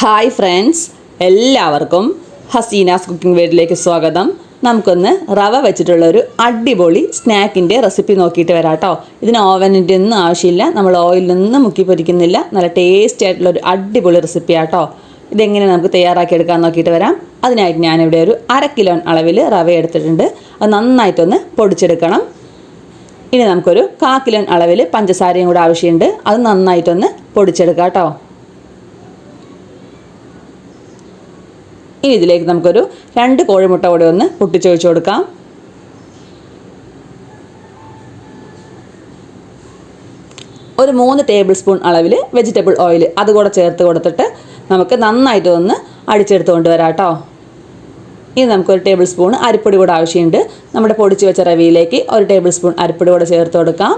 Hi friends എല്ലാവർക്കും Hasina's cooking വേഡിലേക്ക് സ്വാഗതം. നമുക്കൊന്ന് റവ വെച്ചിട്ടുള്ള ഒരു അടിപൊളി സ്നാക്കിന്റെ റെസിപ്പി നോക്കിയിട്ട് വരാം കേട്ടോ ഇതിന് ഓവനിന്റെ ഒന്നും ആവശ്യമില്ല. നമ്മൾ ഓയിലൊന്നും മുക്കി പൊരിക്കുന്നില്ല. നല്ല ടേസ്റ്റി ആയിട്ടുള്ള ഒരു അടിപൊളി റെസിപ്പി ആട്ടോ. ഇതെങ്ങനെ നമുക്ക് തയ്യാറാക്കി എടുക്കാൻ നോക്കിയിട്ട് വരാം. അതിനായിട്ട് ഞാനിവിടെ ഒരു അര കിലോ അളവിൽ റവ എടുത്തിട്ടുണ്ട്. അത് നന്നായിട്ടൊന്ന് പൊടിച്ചെടുക്കണം. ഇനി നമുക്കൊരു കാ കിലോ അളവിൽ പഞ്ചസാരയും കൂടെ ആവശ്യമുണ്ട്. അത് നന്നായിട്ടൊന്ന് പൊടിച്ചെടുക്കാം കേട്ടോ ഇനി ഇതിലേക്ക് നമുക്കൊരു രണ്ട് കോഴിമുട്ട കൂടെ ഒന്ന് പൊട്ടിച്ചൊഴിച്ച് കൊടുക്കാം. ഒരു മൂന്ന് ടേബിൾ സ്പൂൺ അളവിൽ വെജിറ്റബിൾ ഓയിൽ അതുകൂടെ ചേർത്ത് കൊടുത്തിട്ട് നമുക്ക് നന്നായിട്ട് ഒന്ന് അടിച്ചെടുത്ത് കൊണ്ടുവരാം കേട്ടോ ഇനി നമുക്കൊരു ടേബിൾ സ്പൂൺ അരിപ്പൊടി കൂടെ ആവശ്യമുണ്ട്. നമ്മുടെ പൊടിച്ച് വെച്ച റവിയിലേക്ക് ഒരു ടേബിൾ സ്പൂൺ അരിപ്പൊടി കൂടെ ചേർത്ത് കൊടുക്കാം.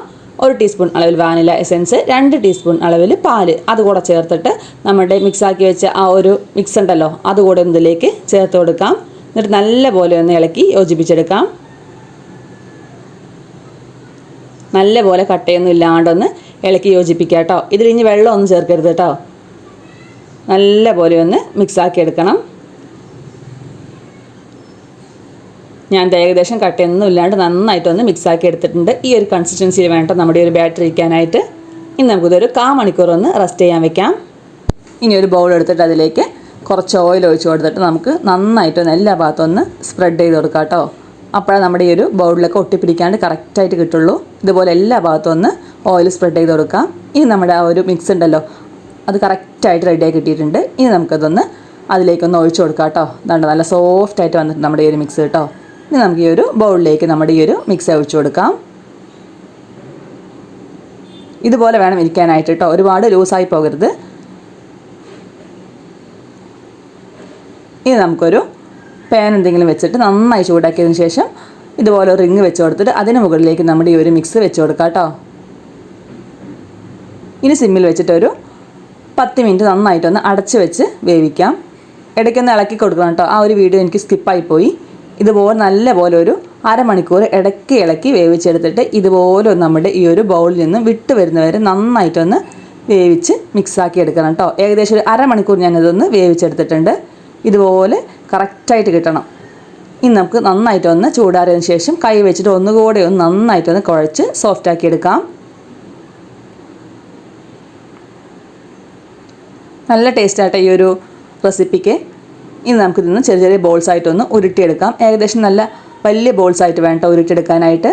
ഒരു ടീസ്പൂൺ അളവിൽ വാനില എസെൻസ് രണ്ട് ടീസ്പൂൺ അളവിൽ പാൽ. അതുകൂടെ ചേർത്തിട്ട് നമ്മുടെ മിക്സാക്കി വെച്ച ആ ഒരു മിക്സ് ഉണ്ടല്ലോ അതുകൂടെ ഇതിലേക്ക് ചേർത്ത് കൊടുക്കാം. എന്നിട്ട് നല്ല പോലെ ഒന്ന് ഇളക്കി യോജിപ്പിച്ചെടുക്കാം. നല്ല പോലെ കട്ടയൊന്നും ഇല്ലാണ്ടൊന്ന് ഇളക്കി യോജിപ്പിക്കുക കേട്ടോ. ഇതിൽ ഇനി വെള്ളമൊന്നും ചേർക്കരുത് കേട്ടോ. നല്ല പോലെ ഒന്ന് മിക്സാക്കി എടുക്കണം. ഞാൻ ഏകദേശം കട്ടയൊന്നും ഇല്ലാണ്ട് മിക്സ് ആക്കി എടുത്തിട്ടുണ്ട്. ഈ ഒരു കൺസിസ്റ്റൻസിയിൽ വേണ്ട നമ്മുടെ ഒരു ബാറ്ററി ഇരിക്കാനായിട്ട്. ഇനി നമുക്കിതൊരു കാ മണിക്കൂർ ഒന്ന് റെസ്റ്റ് ചെയ്യാൻ വെക്കാം. ഇനി ഒരു ബൗൾ എടുത്തിട്ട് അതിലേക്ക് കുറച്ച് ഓയിൽ ഒഴിച്ച് കൊടുത്തിട്ട് നമുക്ക് നന്നായിട്ടൊന്ന് എല്ലാ ഭാഗത്തും ഒന്ന് സ്പ്രെഡ് ചെയ്ത് കൊടുക്കാം കേട്ടോ. അപ്പോഴേ നമ്മുടെ ഈ ഒരു ബൗളിലൊക്കെ ഒട്ടിപ്പിടിക്കാണ്ട് കറക്റ്റായിട്ട് കിട്ടുള്ളൂ. ഇതുപോലെ എല്ലാ ഭാഗത്തും ഒന്ന് ഓയിൽ സ്പ്രെഡ് ചെയ്ത് കൊടുക്കാം. ഇനി നമ്മുടെ ആ ഒരു മിക്സ് ഉണ്ടല്ലോ അത് കറക്റ്റായിട്ട് റെഡിയായി കിട്ടിയിട്ടുണ്ട്. ഇനി നമുക്കതൊന്ന് അതിലേക്കൊന്ന് ഒഴിച്ചു കൊടുക്കാം കേട്ടോ. നല്ല സോഫ്റ്റായിട്ട് വന്നിട്ട് നമ്മുടെ ഈ ഒരു മിക്സ് കേട്ടോ. ഇനി നമുക്ക് ഈ ഒരു ബൗളിലേക്ക് നമ്മുടെ ഈ ഒരു മിക്സ് ഒഴിച്ചു കൊടുക്കാം. ഇതുപോലെ വേണം ഇരിക്കാനായിട്ട് കേട്ടോ. ഒരുപാട് ലൂസായി പോകരുത്. ഇനി നമുക്കൊരു പാൻ എന്തെങ്കിലും വെച്ചിട്ട് നന്നായി ചൂടാക്കിയതിന് ശേഷം ഇതുപോലെ റിങ് വെച്ച് കൊടുത്തിട്ട് അതിന് മുകളിലേക്ക് നമ്മുടെ ഈ ഒരു മിക്സ് വെച്ച് കൊടുക്കാം കേട്ടോ. ഇനി സിമ്മിൽ വെച്ചിട്ടൊരു പത്ത് മിനിറ്റ് നന്നായിട്ടൊന്ന് അടച്ച് വെച്ച് വേവിക്കാം. ഇടയ്ക്കൊന്ന് ഇളക്കി കൊടുക്കണം കേട്ടോ. ആ ഒരു വീഡിയോ എനിക്ക് സ്കിപ്പായി പോയി. ഇതുപോലെ നല്ലപോലെ ഒരു അരമണിക്കൂർ ഇടയ്ക്ക് ഇളക്കി വേവിച്ചെടുത്തിട്ട് ഇതുപോലെ നമ്മുടെ ഈ ഒരു ബൗളിൽ നിന്ന് വിട്ട് വരുന്നവരെ നന്നായിട്ടൊന്ന് വേവിച്ച് മിക്സാക്കി എടുക്കണം കേട്ടോ. ഏകദേശം ഒരു അരമണിക്കൂർ ഞാനിതൊന്ന് വേവിച്ചെടുത്തിട്ടുണ്ട്. ഇതുപോലെ കറക്റ്റായിട്ട് കിട്ടണം. ഇനി നമുക്ക് നന്നായിട്ടൊന്ന് ചൂടാറിയതിന് ശേഷം കൈ വെച്ചിട്ട് ഒന്നുകൂടെ ഒന്ന് നന്നായിട്ടൊന്ന് കുഴച്ച് സോഫ്റ്റാക്കി എടുക്കാം. നല്ല ടേസ്റ്റായിട്ട് ഈ ഒരു റെസിപ്പിക്ക് ഇനി നമുക്കിതൊന്ന് ചെറിയ ചെറിയ ബോൾസ് ആയിട്ടൊന്ന് ഉരുട്ടിയെടുക്കാം. ഏകദേശം നല്ല വലിയ ബോൾസ് ആയിട്ട് വേണ്ട ഉരുട്ടിയെടുക്കാനായിട്ട്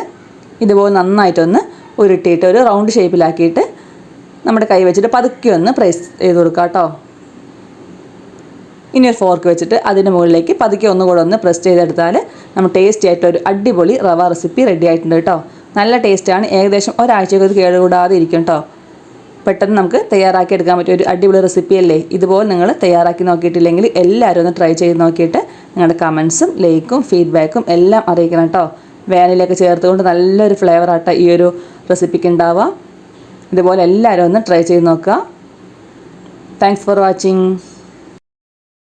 ഇതുപോലെ നന്നായിട്ടൊന്ന് ഉരുട്ടിയിട്ട് ഒരു റൗണ്ട് ഷേപ്പിലാക്കിയിട്ട് നമ്മുടെ കൈ വെച്ചിട്ട് പതുക്കെ ഒന്ന് പ്രൈസ് ചെയ്ത് കൊടുക്കാം കേട്ടോ. ഇനി ഒരു ഫോർക്ക് വെച്ചിട്ട് അതിന്റെ മുകളിലേക്ക് പതുക്കെ ഒന്നുകൂടെ ഒന്ന് പ്രസ് ചെയ്തെടുത്താൽ നമ്മൾ ടേസ്റ്റി ആയിട്ട് ഒരു അടിപൊളി റവ റെസിപ്പി റെഡി ആയിട്ടുണ്ട് കേട്ടോ. നല്ല ടേസ്റ്റാണ് ഏകദേശം ഒരാഴ്ചയ്ക്ക് ഇത് കേടുകൂടാതെ ഇരിക്കും കേട്ടോ. പെട്ടെന്ന് നമുക്ക് തയ്യാറാക്കി എടുക്കാൻ പറ്റും. ഒരു അടിപൊളി റെസിപ്പി അല്ലേ? ഇതുപോലെ നിങ്ങൾ തയ്യാറാക്കി നോക്കിയിട്ടില്ലെങ്കിൽ എല്ലാവരും ഒന്ന് ട്രൈ ചെയ്ത് നോക്കിയിട്ട് നിങ്ങളുടെ കമൻസും ലൈക്കും ഫീഡ്ബാക്കും എല്ലാം അറിയിക്കണം കേട്ടോ. വേനലൊക്കെ ചേർത്തുകൊണ്ട് നല്ലൊരു ഫ്ലേവർ ആട്ടോ ഈ ഒരു റെസിപ്പിക്ക് ഉണ്ടാവുക. ഇതുപോലെ എല്ലാവരും ഒന്ന് ട്രൈ ചെയ്ത് നോക്കുക. Thanks for watching